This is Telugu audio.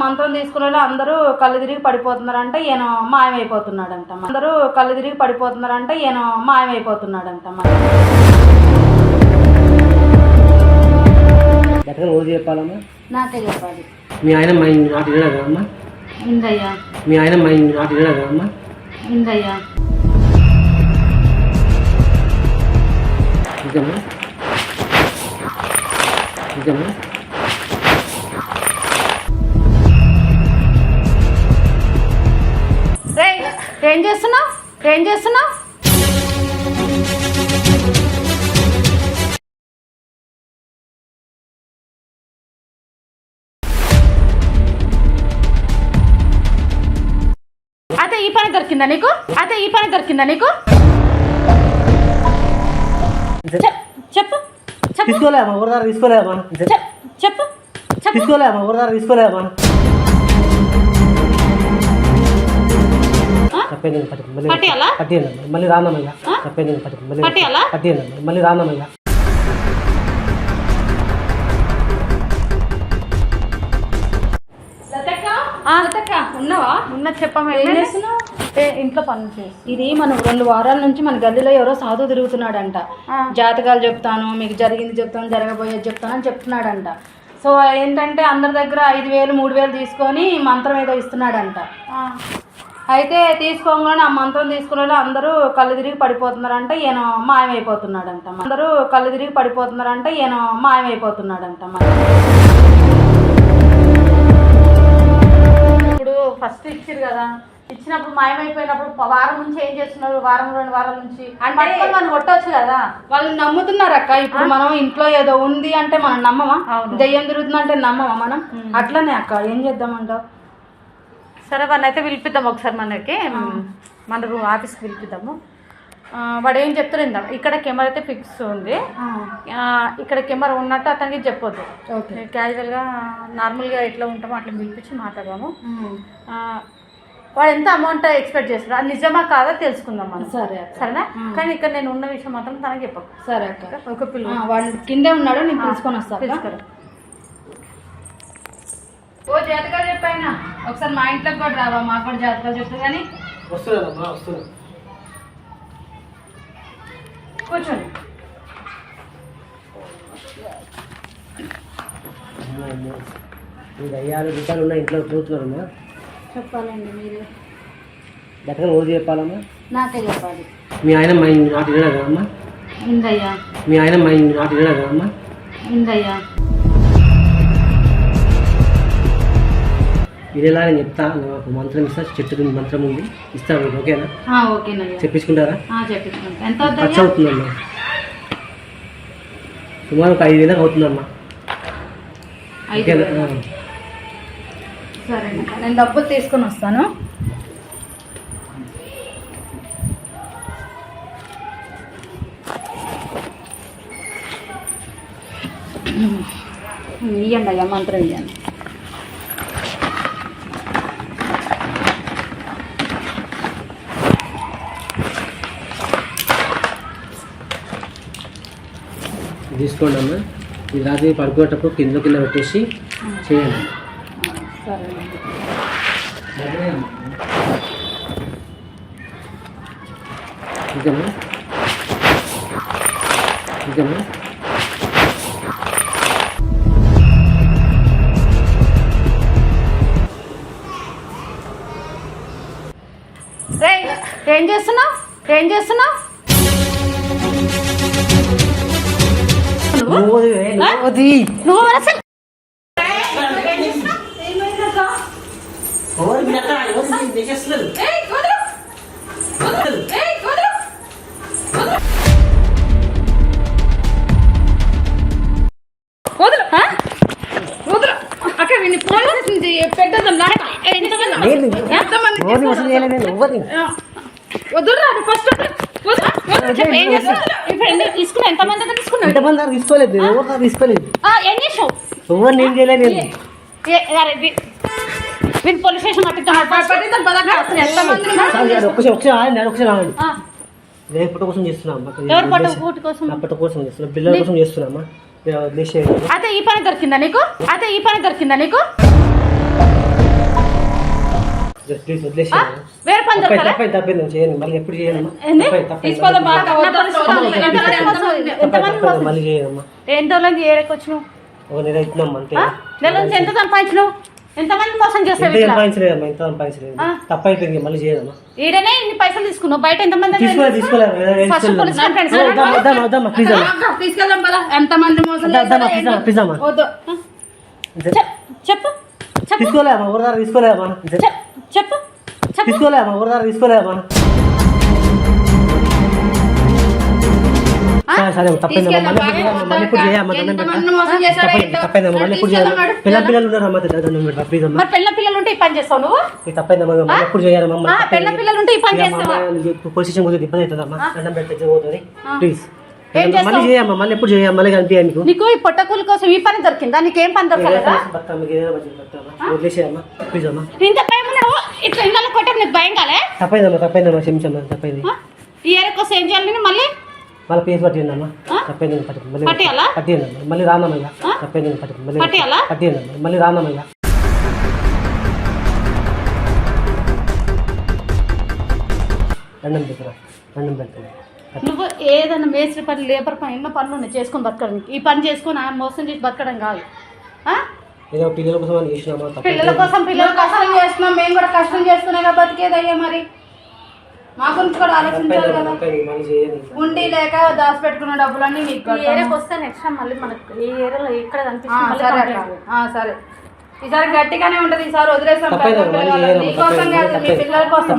మంత్రం తీసుకున్న వాళ్ళు అందరూ కళ్ళు తిరిగి పడిపోతున్నారంట ఈయన మాయమైపోతున్నాడంట. అందరూ కళ్ళు తిరిగి పడిపోతున్నారంట ఈయన మాయమైపోతున్నాడంట. చెప్పాలమ్మా. నాకే చెప్పాలి. మీ ఆయన మా అమ్మా ఇందయ్యా. మీ ఆయన మా అమ్మా ఇందయ్యా. ఇంకేమా ఇంకేమా ఏం చేస్తున్నావు? ఏం చేస్తున్నావు? అయితే ఈ పని దొరికిందా నీకు? అయితే ఈ పని దొరికిందా నీకు? చెప్పు తీసుకోలేమా ఊరదారా తీసుకోలేమా చెప్- చెప్పు తీసుకోలేమా ఊరదారా తీసుకోలేమా మళ్ళీ రానమయ్యా మళ్ళీ రానమయ్యా ఉన్నావా? ఉన్న ఇంట్లో పనులు చేసి. ఇది మనం రెండు వారాల నుంచి మన గల్లీలో ఎవరో సాధువు తిరుగుతున్నాడంట. జాతకాలు చెప్తాను మీకు జరిగింది చెప్తాను జరగబోయేది చెప్తాను అని చెప్తున్నాడంట. సో ఏంటంటే అందరి దగ్గర ఐదు వేలు మూడు వేలు తీసుకొని మంత్రం ఏదో ఇస్తున్నాడంట. అయితే తీసుకోగానే ఆ మంత్రం తీసుకున్న వాళ్ళు అందరూ కళ్ళు తిరిగి పడిపోతున్నారంట ఈయన మాయమైపోతున్నాడంట. అందరూ కళ్ళు తిరిగి పడిపోతున్నారంట ఈయన మాయమైపోతున్నాడంట. ఫస్ట్ ఇచ్చారు కదా. ఇచ్చినప్పుడు మాయమైపోయినప్పుడు వారం నుంచి ఏం చేస్తున్నారు? వారం రెండు వారాల నుంచి. అంటే- మనం కొట్టవచ్చు కదా. వాళ్ళు నమ్ముతున్నారు అక్క. ఇప్పుడు మనం ఇంట్లో ఏదో ఉంది అంటే మనం నమ్మమా. దెయ్యం తిరుగుతుందంటే నమ్మమా మనం? అట్లనే అక్క. ఏం చేద్దామంటావు? సరే అయితే పిలిపిద్దాం ఒకసారి మనకి. మన రూ ఆఫీస్కి పిలిపిద్దాము. వాడు ఏం చెప్తారు ఇందాం ఇక్కడ కెమెరా అయితే ఫిక్స్ ఉంది. ఆ, ఇక్కడ కెమెరా ఉన్నట్టు అతనికి చెప్పొద్దు. ఓకే. క్యాజువల్గా నార్మల్గా ఎట్లా ఉంటామో అట్లా పిలిపించి మాట్లాడదాము. ఆ, వాడు ఎంత అమౌంట్ ఎక్స్పెక్ట్ చేస్తారు అది నిజమా కాదా తెలుసుకుందాం మనం. సరే సరేనా? కానీ ఇక్కడ నేను ఉన్న విషయం మాత్రం తనకి చెప్పకు. సరే అక్క. ఒక పిల్ల వాడు కిందే ఉన్నాడు నేను తీసుకొని వస్తాను తీసుకురా ఓ జాతకాలు చెప్పాయినా. ఒకసారి మా ఇంట్లోకి కూడా రావా మాకు కూడా జాతకాలు చెప్తా కానీ. వస్తున్నా కూర్చోండి. ఈ దయ్యాలు గిట్టాలు ఉన్నాయి ఇంట్లో చూస్తున్నారమ్మా చెప్పాలండి మీరు. ఎక్కడ రోజు చెప్పాలమ్మా. నాకే చెప్పాలి. మీ ఆయన మా వినడా అమ్మా ఇందయ్యా మీ ఆయన మా వినడా అమ్మా ఇందయ్యా ఇది ఎలా నేను చెప్తా నాకు మంత్రం ఇస్తా చెట్టు కింద మంత్రం ఉంది. ఇస్తాను మీకు ఓకేనా? చెప్పించుకుంటారా? ఖర్చు అవుతుందమ్మా సుమారు ఒక ఐదు వేలకు అవుతుందమ్మా. ఓకేనా. సరే నేను డబ్బులు తీసుకొని వస్తాను. ఇవ్వండి అయ్యా మంత్రం ఇవ్వండి తీసుకోండి అమ్మా. ఇది రాత్రి పడుకునేటప్పుడు కింద కింద పెట్టేసి చేయండి. సరే ఇంకేమా ఇంకేమా ఏం చేస్తున్నావు? ఏం చేస్తున్నావు? అది. ఫస్ట్. చెప్పు, ఏం చేస్తున్నావు? ఇప్పుడు ఎన్ని తీసుకున్నావు? ఎంతమంది దగ్గర తీసుకున్నావు? ఎంతమంది దాకా తీసుకోలేదు? ఎవరు దాకా తీసుకోలేదు? ఆ, ఏం చేసావు ఎవరు నేను చేయలేదు నేను ఏ- అరే, వీ- వీడిని పోలీస్ స్టేషన్ పట్టిద్దాం పట్టిద్దాం పదక్క అసలు ఎంతమంది ఉన్నారు? చాలు, చాలు, ఒక్కసారి ఒకసారి ఆగండి ఒకసారి ఆగండి. ఆ, నేను పుట్ట కోసం చేస్తున్నామ్మా ఎవరు పట్ట కూటి కోసం? నా పుట్ట కోసం చేస్తున్నా పిల్లల కోసం వదిలేసేయండి అయితే ఈ పని దొరికిందా నీకు? అయితే ఈ పని దొరికిందా నీకు? ప్లీజ్ వేరే పని తప్పై దొరకలే తప్పై తప్పైంది నేను చేయను. మళ్ళీ ఎప్పుడు? తప్పై తప్పై తీసుకోదాం బాగా. ఎంతమంది మళ్ళీ చేయనమ్మా. ఎంత రోజులు ఏడకి వచ్చినావు ఒక నెల అంతే. నుంచి ఎంత సంపాదించినావు? ఎంతమంది మోసం చేస్తావు సంపాదించలేదమ్మా సంపాదించలేదు మళ్ళీ చేయనమ్మా. ఈడనే ఇన్ని పైసలు తీసుకున్నావు? బయట ఎంతమంది తీసుకోలేదు తీసుకోలేదు తీసుకెళ్దాం మోసం చెప్పు చెప్పు. తీసుకోలేమా ఊరదారా తీసుకోలేమా చెప్పు తీసుకోలేమా ఊరదారా తీసుకోలేమా? సరే తప్పైందమ్మా మళ్ళీ ఎప్పుడు చేయమ్మా. తప్పైందమ్మా మళ్ళీ తీసుకెళ్దాం పిల్ల పిల్లలు ఉన్నారమ్మా అమ్మా. మరి పిల్లలు ఉంటే ఈ పని చేస్తావు నువ్వు? ఇది తప్పైందమ్మా మళ్ళీ ఎప్పుడు చేయాలమ్మా పెళ్ళ పిల్లలు ఉంటే ఈ పని చేస్తావా? పోలీస్ స్టేషన్ పోతే ఇబ్బంది అవుతుందమ్మా దండం పెట్టే పోతుంది. ప్లీజ్? మళ్ళీ చేయమ్మా మళ్ళీ ఎప్పుడు మళ్ళీ నీకు నీకు ఈ పొట్టకూలి కోసం ఈ పని దొరికిందా? నీకేం పని దొరకలేదా వదిలేసేయమ్మా ప్లీజ్ అమ్మా. ఇంత భయం ఇట్లా నీకు భయం కాలే? తప్పైందమ్మా తప్పైందమ్మా క్షమించమ్మా తప్పైంది. ఆ? ఈ ఏం చేయాలి నేను మళ్ళీ? మళ్ళీ పేరు పట్టిండి అమ్మా ఆ? తప్పైంది పట్టి మళ్ళీ పట్టియాలా? పట్టియండి అమ్మా మళ్ళీ రానమ్మయ్యా ఆ? తప్పైంది పట్టి మళ్ళీ పట్టియాలా? పట్టియండి అమ్మా మళ్ళీ రానమ్మయ్యా దండం పెట్టరా దండం పెడతాను నువ్వు ఏదైనా మేస్త్రి పని లేబర్ పని ఎన్నో పనులు ఉన్నాయి చేసుకొని బతకడానికి. ఈ పని చేసుకొని ఆ మోసం చేసి బతకడం కాదు? ఏదో పిల్లల కోసం అని చేసినామా? పిల్లల కోసం పిల్లల కష్టం చేస్తున్నాం. మేము కూడా కష్టం చేస్తున్నాం కదా బతికేదయ్యా మరి. మా గురించి కూడా ఆలోచించాలి కదా. ఉండి లేక దాచిపెట్టుకున్న డబ్బులన్నీ నీకు ఈ. ఏరియాకి వస్తే నెక్స్ట్ టైం మళ్ళీ మనకు ఈ ఏరియాలో ఎక్కడ ఆ, కనిపిస్తుంది సరే అక్క. ఆ, సరే. ఈసారి గట్టిగానే ఉంటది ఈసారి వదిలేసాం నీకోసం కాదు మీ పిల్లల కోసం.